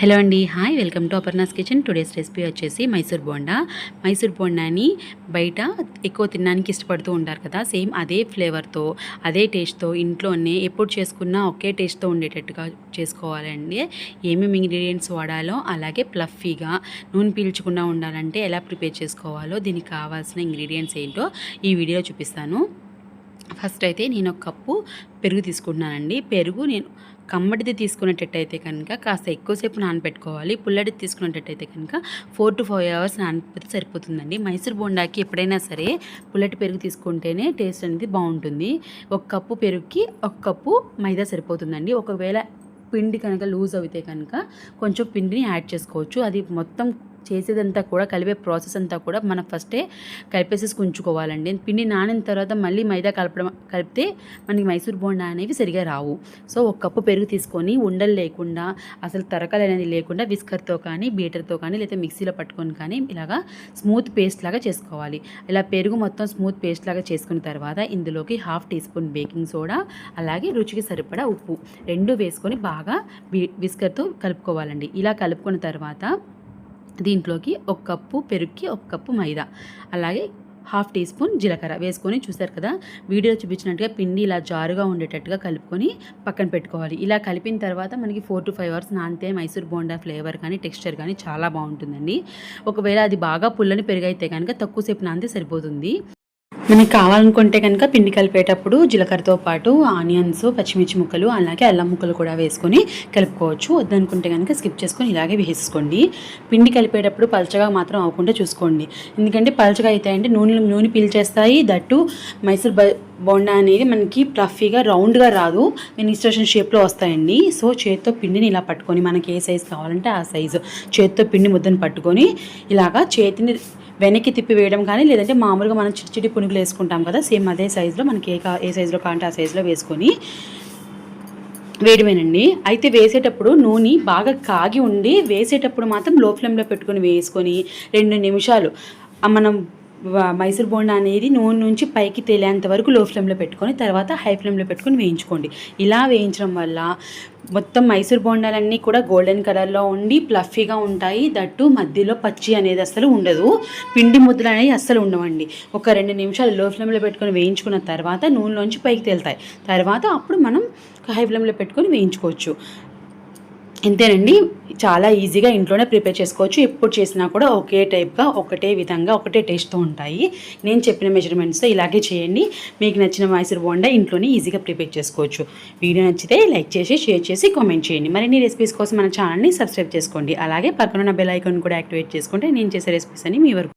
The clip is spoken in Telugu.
హలో అండి. Hi welcome to Aparna's kitchen. Today's recipe వచ్చేసి మైసూర్ బోండా. మైసూర్ బోండాని బయట ఎక్కువ తినడానికి ఇష్టపడుతూ ఉంటారు కదా. సేమ్ అదే ఫ్లేవర్తో అదే టేస్ట్తో ఇంట్లోనే ఎప్పుడు చేసుకున్నా ఒకే టేస్ట్తో ఉండేటట్టుగా చేసుకోవాలండి. ఏమేమి ఇంగ్రీడియంట్స్ వాడాలో అలాగే ప్లఫీగా నూనె పీల్చకుండా ఉండాలంటే ఎలా ప్రిపేర్ చేసుకోవాలో దీనికి కావాల్సిన ఇంగ్రీడియంట్స్ ఏంటో ఈ వీడియోలో చూపిస్తాను. ఫస్ట్ అయితే నేను ఒక కప్పు పెరుగు తీసుకుంటున్నానండి. పెరుగు నేను కమ్మటిది తీసుకునేటట్టయితే కనుక కాస్త ఎక్కువసేపు నానబెట్టుకోవాలి. పుల్లటిది తీసుకునేటట్టయితే కనుక ఫోర్ టు ఫైవ్ అవర్స్ నానబెడితే సరిపోతుందండి. మైసూర్ బోండాకి ఎప్పుడైనా సరే పుల్లటి పెరుగు తీసుకుంటేనే టేస్ట్ అనేది బాగుంటుంది. ఒక కప్పు పెరుగుకి ఒక కప్పు మైదా సరిపోతుందండి. ఒకవేళ పిండి కనుక లూజ్ అయితే కనుక కొంచెం పిండిని యాడ్ చేసుకోవచ్చు. అది మొత్తం చేసేదంతా కూడా కలిపే ప్రాసెస్ అంతా కూడా మనం ఫస్టే కలిపేసేసి ఉంచుకోవాలండి. పిండి నానిన తర్వాత మళ్ళీ మైదా కలపడం కలిపితే మనకి మైసూర్ బోండా అనేవి సరిగా రావు. సో ఒక కప్పు పెరుగు తీసుకొని ఉండలు లేకుండా అసలు తరకలు అనేది లేకుండా విస్కర్తో కానీ బీటర్తో కానీ లేదా మిక్సీలో పట్టుకొని కానీ ఇలాగా స్మూత్ పేస్ట్ లాగా చేసుకోవాలి. ఇలా పెరుగు మొత్తం స్మూత్ పేస్ట్ లాగా చేసుకున్న తర్వాత ఇందులోకి half teaspoon baking soda అలాగే రుచికి సరిపడా ఉప్పు రెండు వేసుకొని బాగా విస్కర్తో కలుపుకోవాలండి. ఇలా కలుపుకున్న తర్వాత దీంట్లోకి ఒక కప్పు పెరుగుకి ఒక కప్పు మైదా. అలాగే హాఫ్ టీ స్పూన్ జీలకర్ర వేసుకొని చూసారు కదా? వీడియో చూపించినట్టుగా పిండి ఇలా జారుగా ఉండేటట్టుగా కలుపుకొని పక్కన పెట్టుకోవాలి. ఇలా కలిపిన తర్వాత మనకి ఫోర్ టు ఫైవ్ అవర్స్ నానితే మైసూర్ బోండా ఫ్లేవర్ కానీ టెక్స్చర్ కానీ చాలా బాగుంటుందండి. ఒకవేళ అది బాగా పుల్లని పెరుగైతే కనుక తక్కువసేపు నానితే సరిపోతుంది. మనకి కావాలనుకుంటే కనుక పిండి కలిపేటప్పుడు జీలకర్రతో పాటు ఆనియన్స్ పచ్చిమిర్చి ముక్కలు అలాగే అల్లం ముక్కలు కూడా వేసుకొని కలుపుకోవచ్చు. వద్దనుకుంటే కనుక స్కిప్ చేసుకొని ఇలాగే వేసుకోండి పిండి కలిపేటప్పుడు పలచగా మాత్రం అవ్వకుండా చూసుకోండి. ఎందుకంటే పలచగా అవుతాయంటే నూనె నూనె పీల్చేస్తాయి దట్టు మైసూర్ బోండా అనేది మనకి ప్లఫీగా రౌండ్గా రాదు. మినిస్ట్రేషన్ షేప్లో వస్తాయండి. సో చేత్తో పిండిని ఇలా పట్టుకొని మనకి ఏ సైజు కావాలంటే ఆ సైజు చేతితో పిండి ముద్దను పట్టుకొని ఇలాగా చేతిని వెనక్కి తిప్పి వేయడం కానీ లేదంటే మామూలుగా మనం చిట్టి చిట్టి పునుగులు వేసుకుంటాం కదా సేమ్ అదే సైజులో మనకి ఏ కా ఏ సైజులో కావాలంటే ఆ సైజులో వేసుకొని వేయడమేనండి. అయితే వేసేటప్పుడు నూనె బాగా కాగి ఉండి వేసేటప్పుడు మాత్రం లో ఫ్లేమ్లో పెట్టుకొని వేసుకొని రెండు నిమిషాలు మనం మైసూర్ బోండా అనేది నూనె నుంచి పైకి తేలేంత వరకు లో ఫ్లేమ్లో పెట్టుకొని తర్వాత హై ఫ్లేమ్లో పెట్టుకొని వేయించుకోండి. ఇలా వేయించడం వల్ల మొత్తం మైసూర్ బోండాలన్నీ కూడా గోల్డెన్ కలర్లో ఉండి ప్లఫీగా ఉంటాయి. దట్టు మధ్యలో పచ్చి అనేది అసలు ఉండదు. పిండి ముద్దలు అనేవి అస్సలు ఉండవండి. ఒక రెండు నిమిషాలు లో ఫ్లేమ్లో పెట్టుకొని వేయించుకున్న తర్వాత నూనెలోంచి పైకి తేలుతాయి. తర్వాత అప్పుడు మనం హై ఫ్లేమ్లో పెట్టుకొని వేయించుకోవచ్చు. ఇంతేనండి. చాలా ఈజీగా ఇంట్లోనే ప్రిపేర్ చేసుకోవచ్చు. ఎప్పుడు చేసినా కూడా ఒకే టైప్గా ఒకటే విధంగా ఒకటే టేస్ట్తో ఉంటాయి. నేను చెప్పిన మెజర్మెంట్స్తో ఇలాగే చేయండి. మీకు నచ్చిన మైసూర్ బోండా ఇంట్లోనే ఈజీగా ప్రిపేర్ చేసుకోవచ్చు. వీడియో నచ్చితే లైక్ చేసి షేర్ చేసి కామెంట్ చేయండి. మరిన్ని రెసిపీస్ కోసం మన ఛానల్ని సబ్స్క్రైబ్ చేసుకోండి. అలాగే పక్కన బెల్ ఐకాన్ కూడా యాక్టివేట్ చేసుకుంటే నేను చేసే రెసిపీస్ అని మీ వరకు